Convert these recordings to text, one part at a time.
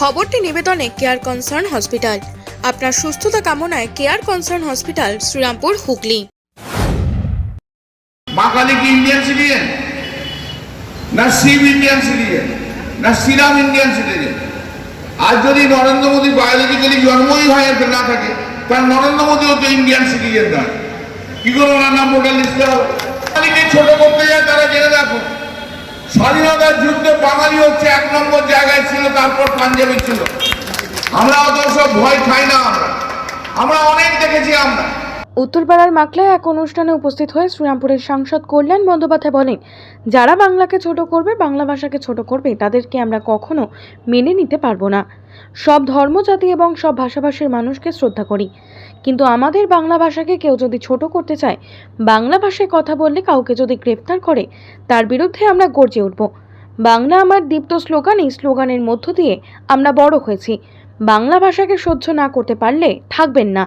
খবরটি নিবেদনে care concern hospital আপনার সুস্থতা কামনায় care concern hospital Serampore, Hooghly. মা কি ইন্ডিয়ান সিটিজেন না শিব ইন্ডিয়ান সিটিজেন না শ্রীরাম ইন্ডিয়ান সিটিজেন আজ যদি নরেন্দ্র মোদী বায়োলজিক্যালি জন্মই হয় না থাকে তার নরেন্দ্র মোদীও তো ইন্ডিয়ান সিটিজেন নয়। কি করে ওনার নাম ভোটার লিস্টে হবে? ছোট করতে যায়, তারা স্বাধীনতার যুদ্ধে বাঙালি হচ্ছে এক নম্বর জায়গায় ছিল, তারপর পাঞ্জাবি ছিল। আমরা অত সব ভয় খাই না আমরা। অনেক দেখেছি আমরা। উত্তরপাড়ার মাকলায় এক অনুষ্ঠানে উপস্থিত হয়ে শ্রীরামপুরের সাংসদ কল্যাণ বন্দ্যোপাধ্যায় বলেন, যারা বাংলাকে ছোট করবে, বাংলা ভাষাকে ছোট করবে, তাদেরকে আমরা কখনো মেনে নিতে পারব না। সব ধর্ম জাতি এবং সব ভাষাভাষীর মানুষকে শ্রদ্ধা করি। কিন্তু আমাদের বাংলা ভাষাকে কেউ যদি ছোট করতে চায়, বাংলা ভাষায় কথা বললে কাউকে যদি গ্রেফতার করে, তার বিরুদ্ধে আমরা গর্জে উঠব। বাংলা আমার দীপ্ত স্লোগান, এই স্লোগানের মধ্য দিয়ে আমরা বড় হয়েছি। বাংলা ভাষাকে সহ্য না করতে পারলে থাকবেন না।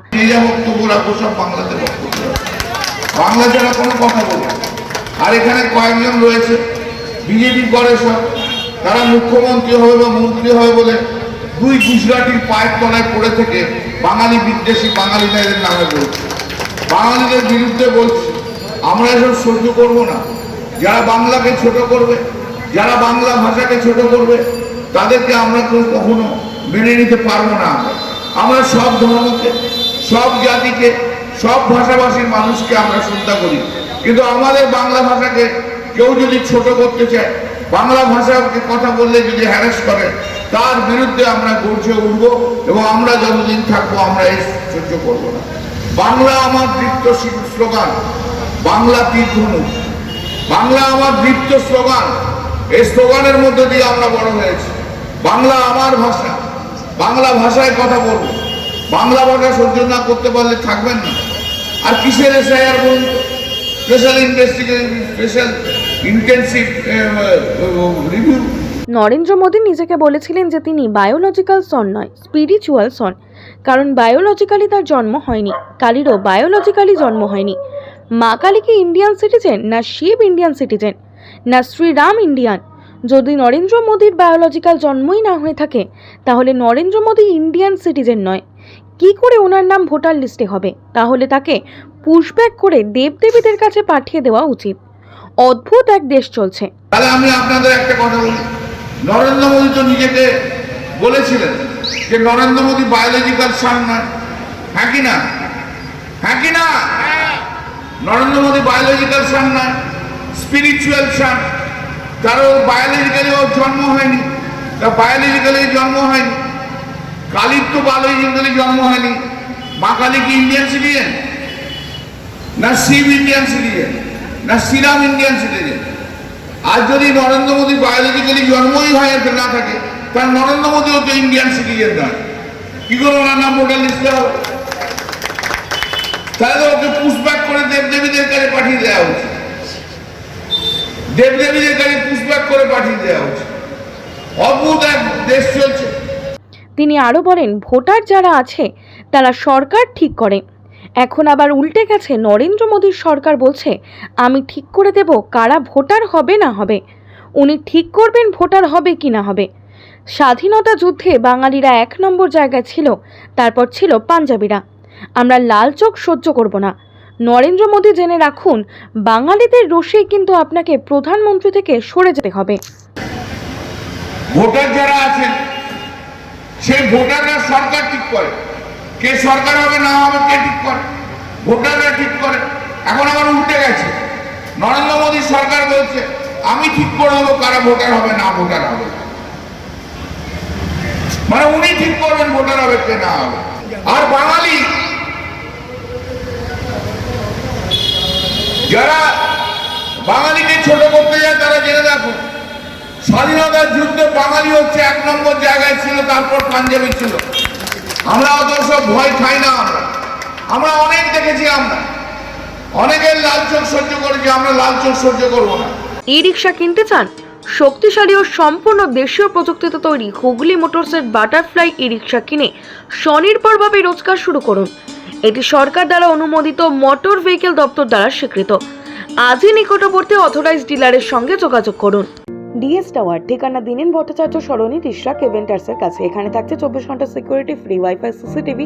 বাংলা কোনো কথা আর এখানে কয়েকজন রয়েছে করে সব। তারা মুখ্যমন্ত্রী হবে বা মন্ত্রী হবে বলে দুই গুজরাটির পায়ের তলায় পড়ে থেকে বাঙালি বিদ্বেষী বাঙালি মেয়েদের নামে বলছে। বাঙালিদের বিরুদ্ধে বলছে। আমরা এসব সহ্য করব না। যারা বাংলাকে ছোট করবে, যারা বাংলা ভাষাকে ছোট করবে, তাদেরকে আমরা কেউ কখনো মেনে নিতে পারব না। আমরা আমরা সব ধর্মকে, সব জাতিকে, সব ভাষাভাষীর মানুষকে আমরা শ্রদ্ধা করি। কিন্তু আমাদের বাংলা ভাষাকে কেউ যদি ছোট করতে চায়, বাংলা ভাষাকে কথা বললে যদি হ্যারাস করে তার বিরুদ্ধে আমরা গর্জে উঠবো এবং আমরা যতদিন থাকব আমরা এই সহ্য করব না। বাংলা আমার দৃপ্ত স্লোগান, বাংলা তীর্থমুখ বাংলা আমার দৃপ্ত স্লোগান, এই স্লোগানের মধ্যে দিয়ে আমরা বড় হয়েছি। বাংলা আমার ভাষা, বাংলা ভাষায় কথা বলব। বাংলা ভাষা সহ্য না করতে পারলে থাকবেন না। আর কিসের এসআইআর বলুন special investigation special intensive review. Narendra Modi নিজেকে বলেছিলেন যে তিনি বায়োলজিক্যাল সন নয় স্পিরিচুয়াল সন কারণ বায়োলজিক্যালি তার জন্ম হয়নি, কালীরও বায়োলজিক্যালি জন্ম হয়নি। মা কালী কি ইন্ডিয়ান সিটিজেন না শিব ইন্ডিয়ান সিটিজেন না শ্রীরাম ইন্ডিয়ান যদি নরেন্দ্র মোদীর বায়োলজিক্যাল জন্মই না হয়ে থাকে, তাহলে নরেন্দ্র মোদী ইন্ডিয়ান সিটিজেন নয়। কি করে ওনার নাম ভোটার লিস্টে হবে? তাহলে তাকে পুশব্যাক করে দেবদেবীদের কাছে পাঠিয়ে দেওয়া উচিত। অদ্ভুত এক দেশ চলছে। তাহলে আমি আপনাদের একটা কথা বলি। নরেন্দ্র মোদী তো নিজেকে বলেছিলেন যে নরেন্দ্র মোদী বায়োলজিক্যাল সান নয়। হ্যাঁ কি না? হ্যাঁ কি না? নরেন্দ্র মোদী বায়োলজিক্যাল সান নয় স্পিরিচুয়াল সান তারও বায়োলজিক্যালি ওর জন্ম হয়নি। তার বায়োলজিক্যালি জন্ম হয়নি। কালীর তো বায়োলজিক্যালি জন্ম হয়নি। মা কালী কি ইন্ডিয়ান সিটিজেন না শিব ইন্ডিয়ান সিটিজেন না শ্রীরাম ইন্ডিয়ান সিটিজেন আজ যদি নরেন্দ্র মোদী বায়োলজিক্যালি জন্মই হয় না থাকে তার নরেন্দ্র মোদীও তো ইন্ডিয়ান সিটিজেন নয়। কি করে ওনার নাম ভোটার লিস্টে হবে তাহলে ওকে পুষব্যাক করে দেবদেবীদের কাছে পাঠিয়ে দেওয়া উচিত দেবদেবীদের কাছে পুষব্যাক করে পাঠিয়ে দেওয়া উচিত অদ্ভুত এক দেশ চলছে। তিনি আরও বলেন, ভোটার যারা আছে, তারা সরকার ঠিক করে। এখন আবার উল্টে গেছে নরেন্দ্র মোদীর সরকার বলছে, আমি ঠিক করে দেব কারা ভোটার হবে না হবে। উনি ঠিক করবেন ভোটার হবে কি না হবে। স্বাধীনতা যুদ্ধে বাঙালিরা এক নম্বর জায়গায় ছিল, তারপর ছিল পাঞ্জাবিরা। আমরা লাল চোখ সহ্য করব না। নরেন্দ্র মোদী জেনে রাখুন, বাঙালিদের রোষেই কিন্তু আপনাকে প্রধানমন্ত্রী থেকে সরে যেতে হবে। ভোটার যারা আছেন, সেই ভোটাররা সরকার ঠিক করে। কে সরকার হবে, না হবে, কে ঠিক করে? ভোটাররা ঠিক করে। এখন আবার উল্টে গেছে। নরেন্দ্র মোদী সরকার বলছে, আমি ঠিক করে দেবো কারা ভোটার হবে, না ভোটার হবে। মানে উনি ঠিক করবেন ভোটার হবে কে, না হবে। আর বাঙালি, যারা বাঙালিকে ছোট করতে যায়, তারা জেনে রাখুন স্বাধীনতার যুদ্ধে বাঙালি হচ্ছে এক নম্বর জায়গায় ছিল, তারপর পাঞ্জাবি ছিল। আমরা অত সব ভয় খাই না আমরা। আমরা অনেক দেখেছি আমরা। অনেকের লাল চোখ সহ্য করেছি, আমরা লাল চোখ সহ্য করব না। ই রিক্সা কিনতে চান? শক্তিশালী ও সম্পূর্ণ দেশীয় প্রযুক্তিতে তৈরি হুগলি মোটরসের বাটারফ্লাই ই রিক্সা কিনে স্বনির্ভরভাবে রোজগার শুরু করুন। এটি সরকার দ্বারা অনুমোদিত মোটর ভেহিকেল দপ্তর দ্বারা স্বীকৃত। আজই নিকটবর্তী অথরাইজড ডিলারের সঙ্গে যোগাযোগ করুন। ডিএস টাওয়ার, ঠিকানা দিনেন ভট্টাচার্য সরণি তিসরা কেভেন্টার্সের কাছে। এখানে থাকছে চব্বিশ ঘণ্টা security free WiFi CCTV